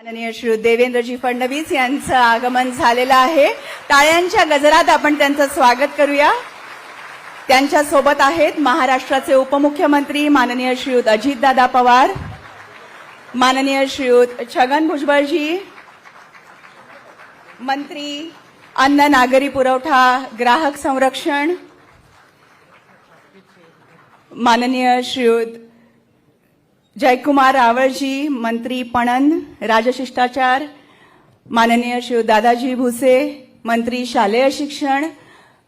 माननीय श्री देवेंद्रजी फडणवीस यांचं आगमन झालेलं आहे. टाळ्यांच्या गजरात आपण त्यांचं स्वागत करूया. त्यांच्यासोबत आहेत महाराष्ट्राचे उपमुख्यमंत्री माननीय श्रीयुत अजितदादा पवार माननीय श्रीयुत छगन भुजबळजी मंत्री अन्न नागरी पुरवठा ग्राहक संरक्षण माननीय श्रीयुत जयकुमार रावळजी मंत्री पणन राजशिष्टाचार माननीय शिव दादाजी भुसे मंत्री शालेय शिक्षण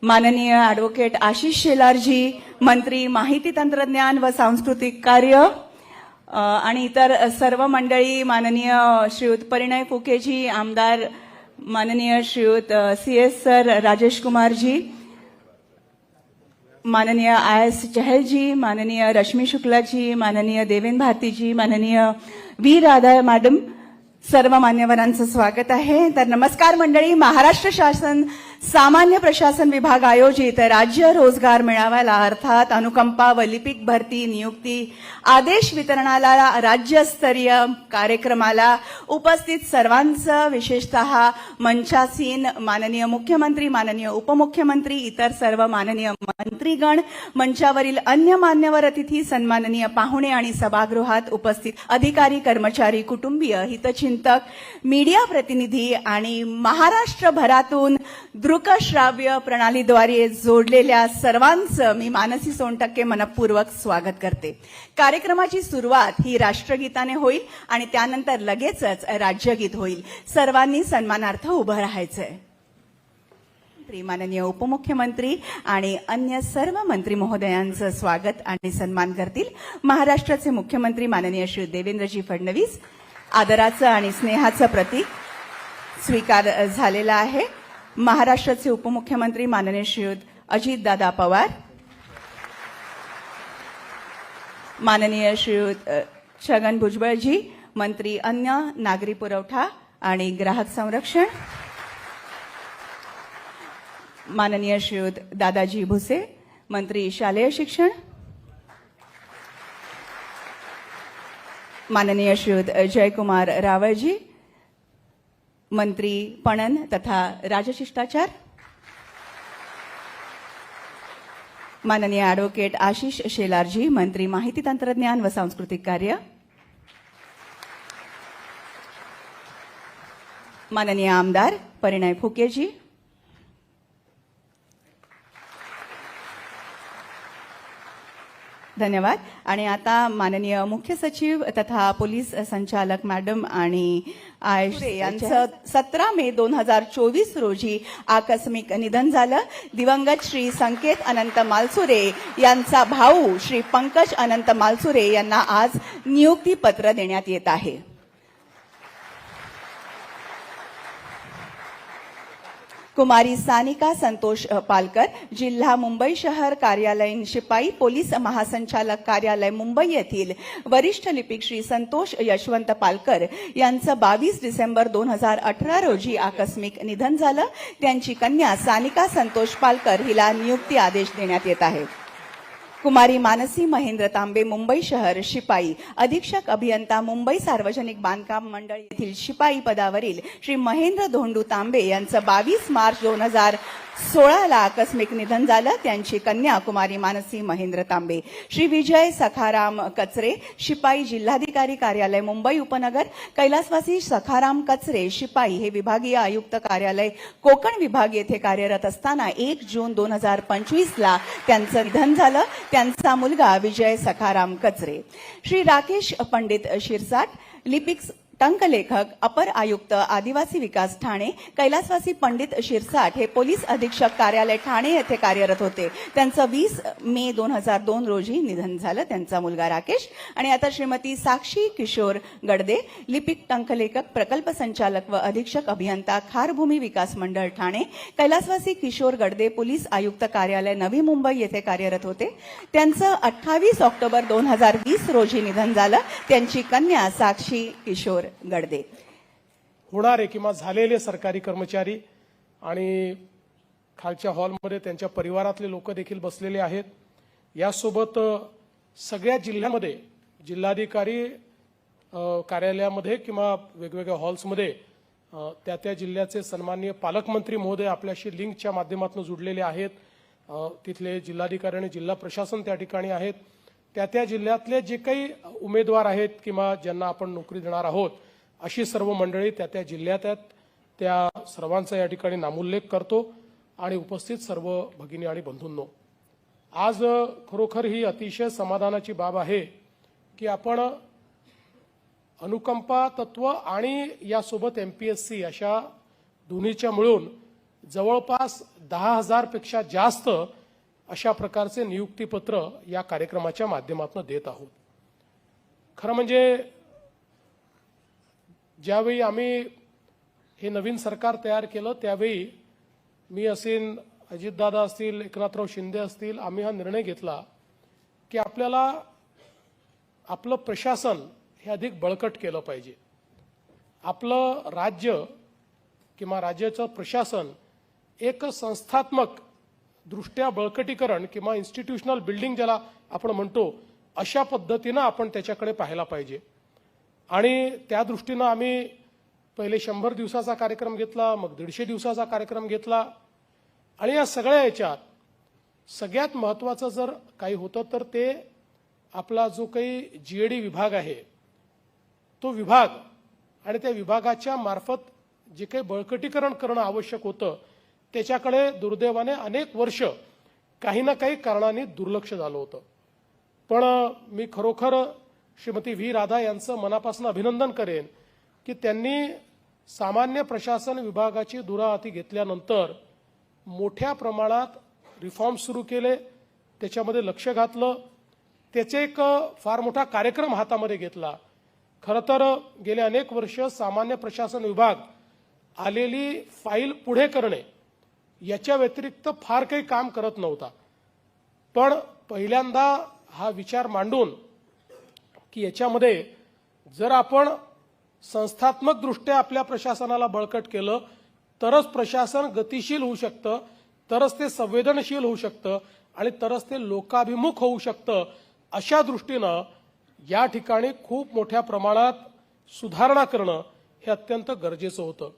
माननीय ॲडव्होकेट आशिष शेलारजी मंत्री माहिती तंत्रज्ञान व सांस्कृतिक कार्य आणि इतर सर्व मंडळी माननीय श्रीयुत परिणय फुकेजी आमदार माननीय श्रीयुत सी एस सर राजेश कुमारजी माननीय आय एस चहलजी माननीय रश्मी शुक्लाजी माननीय देवेन भारतीजी माननीय व्ही राधा मॅडम सर्व मान्यवरांचं स्वागत आहे. तर नमस्कार मंडळी महाराष्ट्र शासन सामान्य प्रशासन विभाग आयोजित राज्य रोजगार मेळाव्याला अर्थात अनुकंपा व लिपिक भरती नियुक्ती आदेश वितरणाला राज्यस्तरीय कार्यक्रमाला उपस्थित सर्वांचं विशेषतः मंचासीन माननीय मुख्यमंत्री माननीय उपमुख्यमंत्री इतर सर्व माननीय मंत्रीगण मंचावरील अन्य मान्यवर अतिथी सन्माननीय पाहुणे आणि सभागृहात उपस्थित अधिकारी कर्मचारी कुटुंबीय हितचिंतक मीडिया प्रतिनिधी आणि महाराष्ट्रभरातून दृकश्राव्य प्रणालीद्वारे जोडलेल्या सर्वांचं मी मानसी सोनटक्के मनपूर्वक स्वागत करते. कार्यक्रमाची सुरुवात ही राष्ट्रगीताने होईल आणि त्यानंतर लगेचच राज्यगीत होईल. सर्वांनी सन्मानार्थ उभं राहायचंय. माननीय उपमुख्यमंत्री आणि अन्य सर्व मंत्री महोदयांचं स्वागत आणि सन्मान करतील. महाराष्ट्राचे मुख्यमंत्री माननीय श्री देवेंद्रजी फडणवीस. आदराचं आणि स्नेहाचं प्रतीक स्वीकार झालेला आहे. महाराष्ट्राचे उपमुख्यमंत्री माननीय श्रीयुत अजितदादा पवार माननीय श्रीयुत छगन भुजबळजी मंत्री अन्न नागरी पुरवठा आणि ग्राहक संरक्षण माननीय श्रीयुत दादाजी भुसे मंत्री शालेय शिक्षण माननीय श्रीयुत जयकुमार रावळजी मंत्री पणन तथा राजशिष्टाचार. माननीय ॲडव्होकेट आशिष शेलारजी मंत्री माहिती तंत्रज्ञान व सांस्कृतिक कार्य. माननीय आमदार परिणय फुकेजी. धन्यवाद. आणि आता माननीय मुख्य सचिव तथा पोलीस संचालक मॅडम आणि आयुष यांचं सतरा मे दोन हजार चोवीस रोजी आकस्मिक निधन झालं. दिवंगत श्री संकेत अनंत मालसुरे यांचा भाऊ श्री पंकज अनंत मालसुरे यांना आज नियुक्तीपत्र देण्यात येत आहे. कुमारी सानिका संतोष पालकर जिल्हा मुंबई शहर कार्यालयीन शिपाई पोलीस महासंचालक कार्यालय मुंबई येथील वरिष्ठ लिपिक श्री संतोष यशवंत पालकर यांचं बावीस डिसेंबर दोन हजार अठरा रोजी आकस्मिक निधन झालं. त्यांची कन्या सानिका संतोष पालकर हिला नियुक्ती आदेश देण्यात येत आहे. कुमारी मानसी महेंद्र तांबे मुंबई शहर शिपाई. अधीक्षक अभियंता मुंबई सार्वजनिक बांधकाम मंडळ येथील शिपाई पदावरील श्री महेंद्र धोंडू तांबे यांचं बावीस मार्च दोन हजार सोळाला आकस्मिक निधन झालं. त्यांची कन्या कुमारी मानसी महेंद्र तांबे. श्री विजय सखाराम कचरे शिपाई जिल्हाधिकारी कार्यालय मुंबई उपनगर. कैलासवासी सखाराम कचरे शिपाई हे विभागीय आयुक्त कार्यालय कोकण विभाग येथे कार्यरत असताना एक जून दोन हजार पंचवीसला त्यांचं निधन झालं. त्यांचा मुलगा विजय सखाराम कचरे. श्री राकेश पंडित शिरसाट लिपिक टंकलेखक अपर आयुक्त आदिवासी विकास ठाणे कैलासवासी पंडित शिरसाट हे पोलीस अधीक्षक कार्यालय ठाणे येथे कार्यरत होते. त्यांचं वीस मे दोन हजार दोन रोजी निधन झालं. त्यांचा मुलगा राकेश आणि आता श्रीमती साक्षी किशोर गडदे लिपिक टंकलेखक प्रकल्प संचालक व अधीक्षक अभियंता खारभूमी विकास मंडळ ठाणे कैलासवासी किशोर गडदे पोलीस आयुक्त कार्यालय नवी मुंबई येथे कार्यरत होते. त्यांचं अठ्ठावीस ऑक्टोबर दोन हजार वीस रोजी निधन झालं. त्यांची कन्या साक्षी किशोर गडदे. होणारे किंवा झालेले सरकारी कर्मचारी आणि खालच्या हॉलमध्ये त्यांच्या परिवारातले लोक देखील बसलेले आहेत. यासोबत सगळ्या जिल्ह्यामध्ये जिल्हाधिकारी कार्यालयामध्ये किंवा वेगवेगळ्या हॉल्समध्ये त्या त्या जिल्ह्याचे सन्माननीय पालकमंत्री महोदय आपल्याशी लिंकच्या माध्यमातून जुडलेले आहेत. तिथले जिल्हाधिकारी आणि जिल्हा प्रशासन त्या ठिकाणी आहेत. त्या त्या जिल्ह्यातले जे काही उमेदवार आहेत किंवा ज्यांना आपण नोकरी देणार आहोत अशी सर्व मंडळी त्या त्या जिल्ह्यात आहेत. त्या सर्वांचा या ठिकाणी नामोल्लेख करतो आणि उपस्थित सर्व भगिनी आणि बंधूंनो. आज खरोखर ही अतिशय समाधानाची बाब आहे की आपण अनुकंपा तत्व आणि यासोबत एमपीएससी अशा दोन्हीच्या मिळून जवळपास दहा हजारपेक्षा जास्त अशा प्रकारचे नियुक्तीपत्र या कार्यक्रमाच्या माध्यमातून देत आहोत. खरं म्हणजे ज्यावेळी आम्ही हे नवीन सरकार तयार केलं त्यावेळी मी असेन अजितदादा असतील एकनाथराव शिंदे असतील आम्ही हा निर्णय घेतला की आपल्याला आपलं प्रशासन हे अधिक बळकट केलं पाहिजे. आपलं राज्य किंवा राज्याचं प्रशासन एक संस्थात्मक दृष्ट्या बळकटीकरण किंवा इन्स्टिट्यूशनल बिल्डिंग ज्याला आपण म्हणतो अशा पद्धतीनं आपण त्याच्याकडे पाहायला पाहिजे. आणि त्या दृष्टीनं आम्ही पहिले शंभर दिवसाचा कार्यक्रम घेतला मग दीडशे दिवसाचा कार्यक्रम घेतला. आणि या सगळ्या याच्यात सगळ्यात महत्त्वाचं जर काही होतं तर ते आपला जो काही जीएडी विभाग आहे तो विभाग आणि त्या विभागाच्या मार्फत जे काही बळकटीकरण करणं आवश्यक होतं त्याच्याकडे दुर्दैवाने अनेक वर्ष काही ना काही कारणाने दुर्लक्ष झालं होतं. पण मी खरोखर श्रीमती व्ही. राधा यांचं मनापासून अभिनंदन करेन की त्यांनी सामान्य प्रशासन विभागाची दुराहाती घेतल्यानंतर मोठ्या प्रमाणात रिफॉर्म सुरू केले त्याच्यामध्ये लक्ष घातलं त्याचे एक फार मोठा कार्यक्रम हातामध्ये घेतला. खरं तर गेले अनेक वर्ष सामान्य प्रशासन विभाग आलेली फाईल पुढे करणे याच्या व्यतिरिक्त फार काही काम करत नव्हता. पण पहिल्यांदा हा विचार मांडून की याच्यामध्ये जर आपण संस्थात्मकदृष्ट्या आपल्या प्रशासनाला बळकट केलं तरच प्रशासन गतिशील होऊ शकतं तरच ते संवेदनशील होऊ शकतं आणि तरच ते लोकाभिमुख होऊ शकतं अशा दृष्टीनं या ठिकाणी खूप मोठ्या प्रमाणात सुधारणा करणं हे अत्यंत गरजेचं होतं.